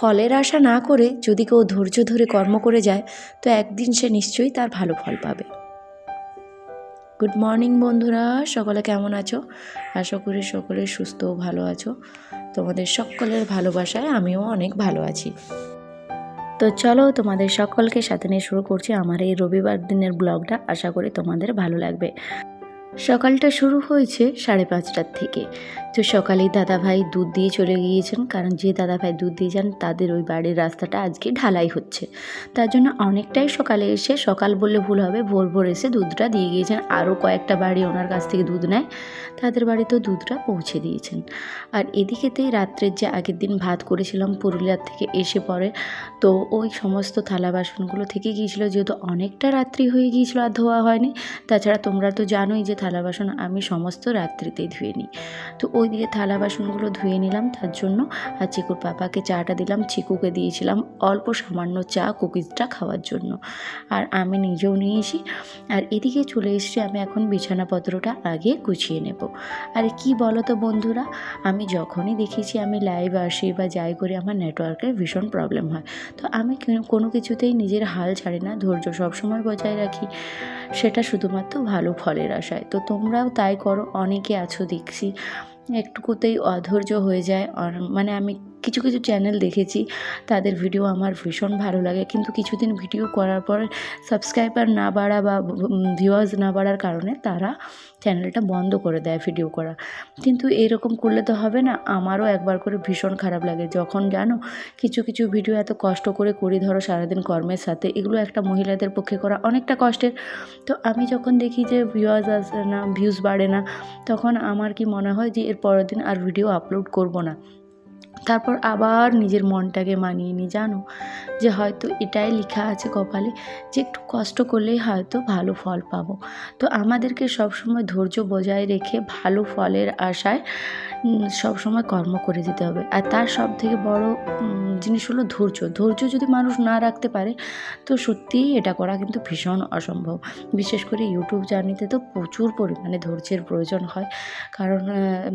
ফলের আশা না করে যদি কেউ ধৈর্য ধরে কর্ম করে যায়, তো একদিন সে নিশ্চয়ই তার ভালো ফল পাবে। গুড মর্নিং বন্ধুরা, সকলে কেমন আছো? আশা করি সকলে সুস্থ ভালো আছো। তোমাদের সকলের ভালোবাসায় আমিও অনেক ভালো আছি। তো চলো তোমাদের সকলকে সাথে নিয়ে শুরু করছি আমার এই রবিবার দিনের ব্লগটা। আশা করি তোমাদের ভালো লাগবে। সকালটা শুরু হয়েছে সাড়ে পাঁচটার থেকে। তো সকালেই দাদাভাই দুধ দিয়ে চলে গিয়েছেন, কারণ যে দাদাভাই দুধ দিয়ে যান, তাদের ওই বাড়ির রাস্তাটা আজকে ঢালাই হচ্ছে। তার জন্য অনেকটাই সকালে এসে, সকাল বললে ভুল হবে, ভোর ভোর এসে দুধটা দিয়ে গিয়েছেন। আরও কয়েকটা বাড়ি ওনার কাছ থেকে দুধ নেয়, তাদের বাড়িতেও দুধটা পৌঁছে দিয়েছেন। আর এদিকেতেই রাত্রের যে আগের দিন ভাত করেছিলাম পুরুলিয়ার থেকে এসে পরে, তো ওই সমস্ত থালা বাসনগুলো থেকে গিয়েছিল, যেহেতু অনেকটা রাত্রি হয়ে গিয়েছিল আর ধোয়া হয়নি। তাছাড়া তোমরা তো জানোই যে থালা বাসন আমি সমস্ত রাত্রিতেই ধুয়ে নিই। তো ওই দিকে থালা বাসনগুলো ধুয়ে নিলাম তার জন্য আর চিকুর পাপাকে চাটা দিলাম, চিকুকে দিয়েছিলাম অল্প সামান্য চা কুকিজটা খাওয়ার জন্য। আর আমি নিজেও নিয়েছি আর এদিকে চলে এসেছি আমি এখন বিছানাপত্রটা আগে গুছিয়ে নেব। আর কি বলো তো বন্ধুরা, আমি যখনই দেখেছি আমি লাইভ আসি বা যাই করি আমার নেটওয়ার্কের ভীষণ প্রবলেম হয়। তো আমি কোনো কিছুতেই নিজের হাল ছাড়ি না, ধৈর্য সবসময় বজায় রাখি। সেটা শুধুমাত্র ভালো ফলের আশায়। তো তোমরাও তাই করো অনেকে আছো দেখছি। একটুকুতেই অধৈর্য হয়ে যায় মানে আমি কিছু কিছু চ্যানেল দেখেছি। তাদের ভিডিও আমার ভীষণ ভালো লাগে। কিন্তু কিছুদিন ভিডিও করার পর সাবস্ক্রাইবার না বাড়া বা ভিউয়ার্স না বাড়ার কারণে তারা চ্যানেলটা বন্ধ করে দেয় ভিডিও করা। কিন্তু এরকম করলে তো হবে না। আমারও একবার করে ভীষণ খারাপ লাগে। যখন জানো, কিছু কিছু ভিডিও এত কষ্ট করে করি, ধরো সারাদিন কর্মের সাথে, এগুলো একটা মহিলাদের পক্ষে করা অনেকটা কষ্টের। তো আমি যখন দেখি যে ভিউয়ার্স আসে না ভিউজ বাড়ে না, তখন আমার কি মনে হয় যে এর পরের দিন আর ভিডিও আপলোড করব না। তারপর আবার নিজের মনটাকে মানিয়ে নিই জানো? যে হয়তো এটাই লেখা আছে কপালে, যে একটু কষ্ট করলেই হয়তো ভালো ফল পাবো। তো আমাদেরকে সবসময় ধৈর্য বজায় রেখে ভালো ফলের আশায় উম, সবসময় কর্ম করে যেতে হবে। আর তার সব থেকে বড় জিনিস হলো ধৈর্য। ধৈর্য যদি মানুষ না রাখতে পারে তো সত্যিই এটা করা কিন্তু ভীষণ অসম্ভব। বিশেষ করে ইউটিউব জার্নিতে তো প্রচুর পরিমাণে ধৈর্যের প্রয়োজন হয়। কারণ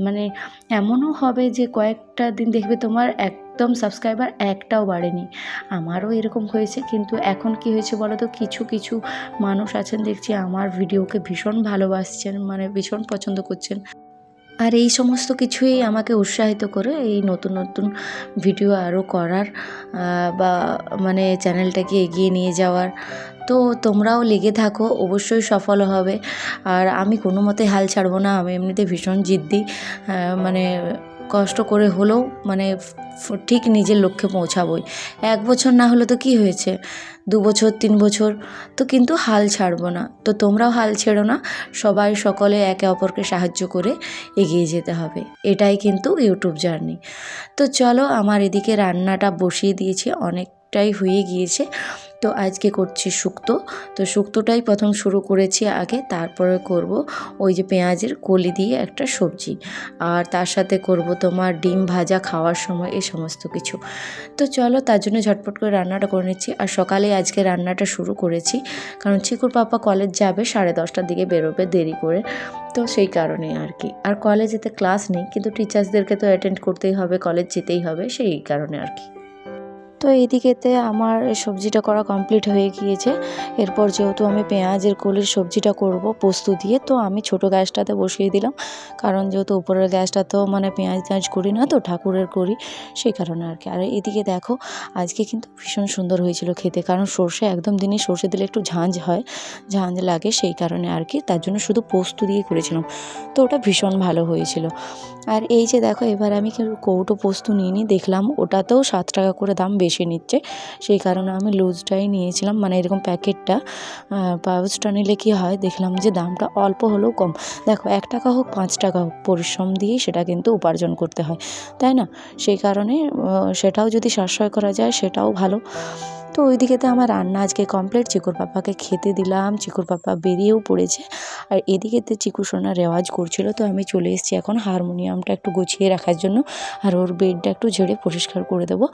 মানে এমনও হবে যে কয়েকটা দিন দেখবে তোমার এক একদম সাবস্ক্রাইবার একটাও বাড়েনি। আমারও এরকম হয়েছে। কিন্তু এখন কি হয়েছে বলো তো? কিছু কিছু মানুষ আছেন দেখছি আমার ভিডিওকে ভীষণ ভালোবাসছেন মানে ভীষণ পছন্দ করছেন। আর এই সমস্ত কিছুই আমাকে উৎসাহিত করে এই নতুন নতুন ভিডিও আরও করার বা মানে চ্যানেলটাকে এগিয়ে নিয়ে যাওয়ার। তো তোমরাও লেগে থাকো, অবশ্যই সফল হবে। আর আমি কোনো মতে হাল ছাড়বো না, আমি এমনিতে ভীষণ জিদ্দি মানে কষ্ট করে হলেও মানে ঠিক নিজের লক্ষ্যে পৌঁছাবই। এক বছর না হলে তো কি হয়েছে? দু বছর, তিন বছর, তো কিন্তু হাল ছাড়বো না। তো তোমরাও হাল ছেড়ো না, সবাই সকলে একে অপরকে সাহায্য করে এগিয়ে যেতে হবে। এটাই কিন্তু ইউটিউব জার্নি। তো চলো, আমার এদিকে রান্নাটা বসিয়ে দিয়েছি, অনেকটাই হয়ে গিয়েছে। তো আজকে করছি শুক্তো। তো শুক্তোটাই প্রথম শুরু করেছি আগে, তারপরে করব ওই যে পেঁয়াজের কলি দিয়ে একটা সবজি। আর তার সাথে করব তোমার ডিম ভাজা খাওয়ার সময় এই সমস্ত কিছু। তো চলো তার জন্য ঝটপট করে রান্নাটা করে নিচ্ছি। আর সকালে আজকে রান্নাটা শুরু করেছি, কারণ চিকুর পাপা কলেজ যাবে সাড়ে দশটার দিকে বেরোবে দেরি করে। তো সেই কারণে আর কি। আর কলেজেতে ক্লাস নেই, কিন্তু টিচার্সদেরকে তো অ্যাটেন্ড করতেই হবে, কলেজ যেতেই হবে, সেই কারণে আর কি। তো এইদিকেতে আমার সবজিটা করা কমপ্লিট হয়ে গিয়েছে। এরপর যেহেতু আমি পেঁয়াজের কলির সবজিটা করব পোস্ত দিয়ে, তো আমি ছোট গ্যাসটাতে বসিয়ে দিলাম। কারণ যেহেতু উপরের গ্যাসটা তো মানে পেঁয়াজ টেঁয়াজ করি না, তো ঠাকুরের করি, সেই কারণে আর কি। আর এদিকে দেখো, আজকে কিন্তু ভীষণ সুন্দর হয়েছিল খেতে, কারণ সর্ষে একদম দিনে সর্ষে দিলে একটু ঝাঁঝ হয়, ঝাঁঝ লাগে সেই কারণে আর কি, তার জন্য শুধু পোস্ত দিয়ে করেছিলাম। তো ওটা ভীষণ ভালো হয়েছিল। আর এই যে দেখো, এবার আমি কেউ- কৌটো পোস্ত নিয়ে নিই, দেখলাম ওটাতেও সাত টাকা করে দাম বেশি নিচ্ছে। সেই কারণে আমি লুজটাই নিয়েছিলাম। মানে এরকম প্যাকেটটা পাউচটা নিলে কী হয়? দেখলাম যে দামটা অল্প হলেও কম। দেখো, এক টাকা হোক, পাঁচ টাকা হোক, পরিশ্রম দিয়েই সেটা কিন্তু উপার্জন করতে হয়। তাই না? সেই কারণে সেটাও যদি সাশ্রয় করা যায়, সেটাও ভালো। তো ওইদিকেতে আমার রান্না আজকে কমপ্লিট চিকুর পাপাকে খেতে দিলাম, চিকুর পাপা বেরিয়েও পড়েছে। আর এদিকেতে চিকু সোনা রেওয়াজ করছিল, তো আমি চলে এসেছি এখন হারমোনিয়ামটা একটু গুছিয়ে রাখার জন্য। আর ওর বেডটা একটু ঝেড়ে পরিষ্কার করে দেবো।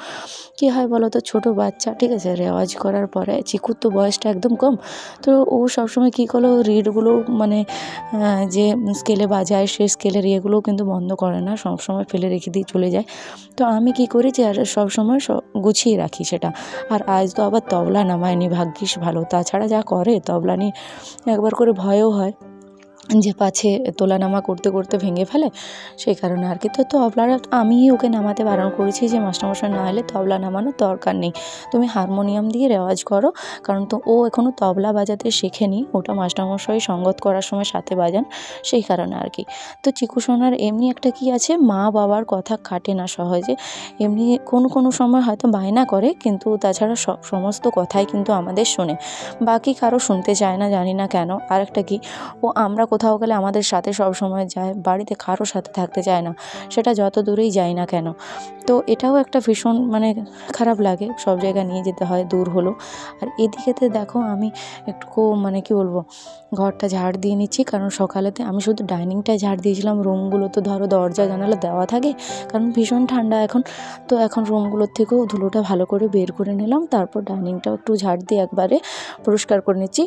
কী হয় বলো তো, ছোটো বাচ্চা, ঠিক আছে? রেওয়াজ করার পরে চিকুর তো বয়সটা একদম কম। তো ও সবসময় কী করল, রিডগুলো মানে যে স্কেলে বাজায় সে স্কেলের ইয়েগুলোও কিন্তু বন্ধ করে না, সবসময় ফেলে রেখে দিয়ে চলে যায়। তো আমি কী করি যে আর সবসময় সব গুছিয়ে রাখি সেটা। আর আজ তো আবার তবলা নামায়নি, ভাগ্যিস ভালো। তাছাড়া যা করে তবলা নিয়ে একবার করে ভয়ও হয়। যে পাছে তোলানামা করতে করতে ভেঙে ফেলে, সেই কারণে আর কি। তো তবলাটা আমি ওকে নামাতে বারণ করেছি যে মাস্টারমশাই না এলে তবলা নামানোর দরকার নেই। তুমি হারমোনিয়াম দিয়ে রেওয়াজ করো, কারণ তো ও এখনও তবলা বাজাতে শেখেনি, ওটা মাস্টারমশাই সঙ্গত করার সময় সাথে বাজান, সেই কারণে আর কি। তো চিকু সোনার এমনি একটা কি আছে, মা বাবার কথা কাটে না সহজে। এমনি কোনো কোনো সময় হয়তো বায়না করে, কিন্তু তাছাড়া সব সমস্ত কথাই কিন্তু আমাদের শোনে। বাকি কারও শুনতে চায় না জানি না কেন। আর একটা কি, ও আমরা কোথাও গেলে আমাদের সাথে সব সময় যায়, বাড়িতে কারোর সাথে থাকতে চায় না, সেটা যত দূরেই যাই না কেন। তো এটাও একটা ভীষণ মানে খারাপ লাগে, সব জায়গায় নিয়ে যেতে হয়, দূর হলো। আর এদিকেতে দেখো আমি একটু মানে কি বলব, ঘরটা ঝাড় দিয়ে নিচ্ছি, কারণ সকালেতে আমি শুধু ডাইনিংটা ঝাড় দিয়েছিলাম রুমগুলো তো ধরো দরজা, জানালা দেওয়া থাকে, কারণ ভীষণ ঠান্ডা এখন। তো এখন রুমগুলোর থেকেও ধুলোটা ভালো করে বের করে নিলাম, তারপর ডাইনিংটাও একটু ঝাড় দিয়ে একবারে পরিষ্কার করে নিচ্ছি।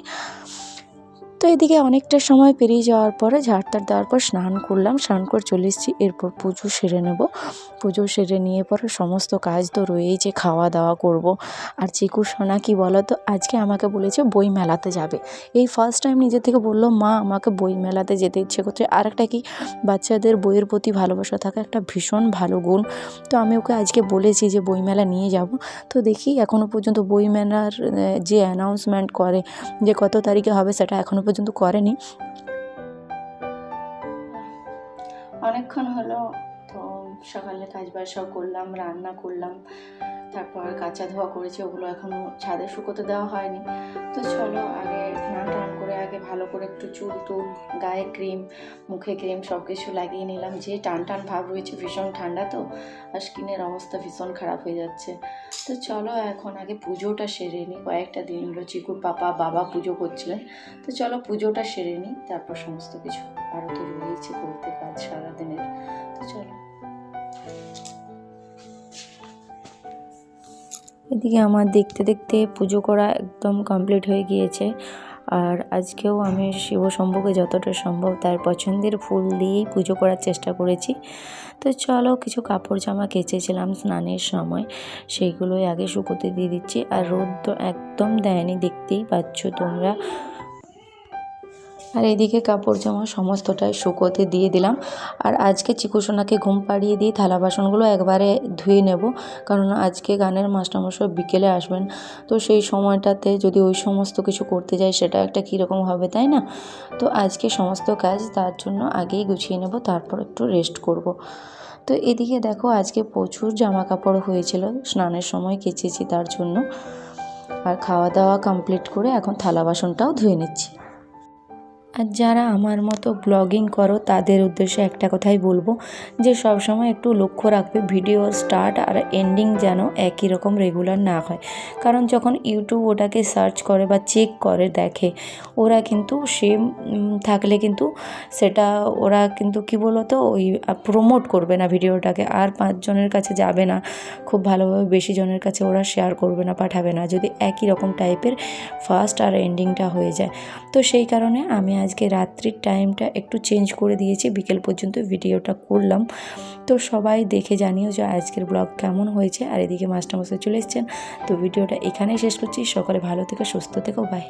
তো এদিকে অনেকটা সময় পেরিয়ে যাওয়ার পরে ঝাড় টাড় দেওয়ার পর স্নান করলাম, স্নান করে চলে এসেছি, এরপর পুজো সেরে নেব। পুজো সেরে নিয়ে পরে সমস্ত কাজ তো রয়েইছে খাওয়া দাওয়া করব। আর চিকু সোনা কি বলো তো আজকে আমাকে বলেছে বই মেলাতে যাবে। এই ফার্স্ট টাইম নিজে থেকে বলল, মা, আমাকে বই মেলাতে যেতে ইচ্ছে করছে। আর একটা কি, বাচ্চাদের বইয়ের প্রতি ভালোবাসা থাকা একটা ভীষণ ভালো গুণ। তো আমি ওকে আজকে বলেছি যে বই মেলা নিয়ে যাব। তো দেখি এখনও পর্যন্ত বই মেলার যে অ্যানাউন্সমেন্ট করে যে কত তারিখে হবে সেটা এখনও পর্যন্ত করেনি। অনেকক্ষণ হলো সকালে কাজ বাজ সব করলাম, রান্না করলাম, তারপর কাঁচা ধোয়া করেছি, ওগুলো এখনও ছাদে শুকোতে দেওয়া হয়নি। তো চলো আগে স্নান টান করে আগে ভালো করে একটু চুল টুল, গায়ে ক্রিম, মুখে ক্রিম সব কিছু লাগিয়ে নিলাম। যে টান টান ভাব রয়েছে, ভীষণ ঠান্ডা তো, আর স্কিনের অবস্থা ভীষণ খারাপ হয়ে যাচ্ছে। তো চলো এখন আগে পুজোটা সেরে নিই। কয়েকটা দিন হলো চিকুর পাপা, বাবা পুজো করছিলেন। তো চলো পুজোটা সেরে নিই, তারপর সমস্ত কিছু আরও তো রয়েছে করতে কাজ সারাদিনের। তো চলো। এদিকে আমার দেখতে দেখতে পুজো করা একদম কমপ্লিট হয়ে গিয়েছে। আর আজকেও আমি শিব শম্ভুকে যতটা সম্ভব তার পছন্দের ফুল দিয়েই পুজো করার চেষ্টা করেছি। তো চলো কিছু কাপড় জামা কেচেছিলাম স্নানের সময়, সেইগুলোই আগে শুকোতে দিয়ে দিচ্ছি। আর রোদ তো একদম দেয়নি, দেখতেই পাচ্ছ তোমরা। আর এদিকে কাপড় জামা সমস্তটাই শুকোতে দিয়ে দিলাম। আর আজকে চিকুসোনাকে ঘুম পাড়িয়ে দিয়ে থালা বাসনগুলো একবারে ধুয়ে নেব। কারণ আজকে গানের মাস্টারমশাই বিকেলে আসবেন। তো সেই সময়টাতে যদি ওই সমস্ত কিছু করতে যাই, সেটা একটা কীরকম হবে, তাই না? তো আজকে সমস্ত কাজ তার জন্য আগেই গুছিয়ে নেব, তারপর একটু রেস্ট করব। তো এদিকে দেখো, আজকে প্রচুর জামা কাপড় হয়েছিল, স্নানের সময় কেচেছি তার জন্য। আর খাওয়া দাওয়া কমপ্লিট করে এখন থালা বাসনটাও ধুয়ে নিচ্ছি। আর যারা আমার মতো ব্লগিং করো, তাদের উদ্দেশ্যে একটা কথাই বলব যে সব সময় একটু লক্ষ্য রাখবে ভিডিও স্টার্ট আর এন্ডিং যেন একই রকম রেগুলার না হয়। কারণ যখন ইউটিউব ওটাকে সার্চ করে বা চেক করে, দেখে, ওরা কিন্তু সেম থাকলে কিন্তু সেটা ওরা কিন্তু কি বলতো, ওই প্রমোট করবে না ভিডিওটাকে আর পাঁচজনের কাছে যাবে না, খুব ভালোভাবে বেশি জনের কাছে ওরা শেয়ার করবে না, পাঠাবে না। যদি একই রকম টাইপের ফার্স্ট আর এন্ডিংটা হয়ে যায়। তো সেই কারণে আমি আজকে রাত্রির টাইমটা একটু চেঞ্জ করে দিয়েছি। বিকেল পর্যন্ত ভিডিওটা করলাম। তো সবাই দেখে জানিও যে আজকের ব্লগ কেমন হয়েছে। আর এদিকে মাস্টারমশাই চলে এসছেন। তো ভিডিওটা এখানেই শেষ করছি। সকলে ভালো থেকে, সুস্থ থেকো। বাই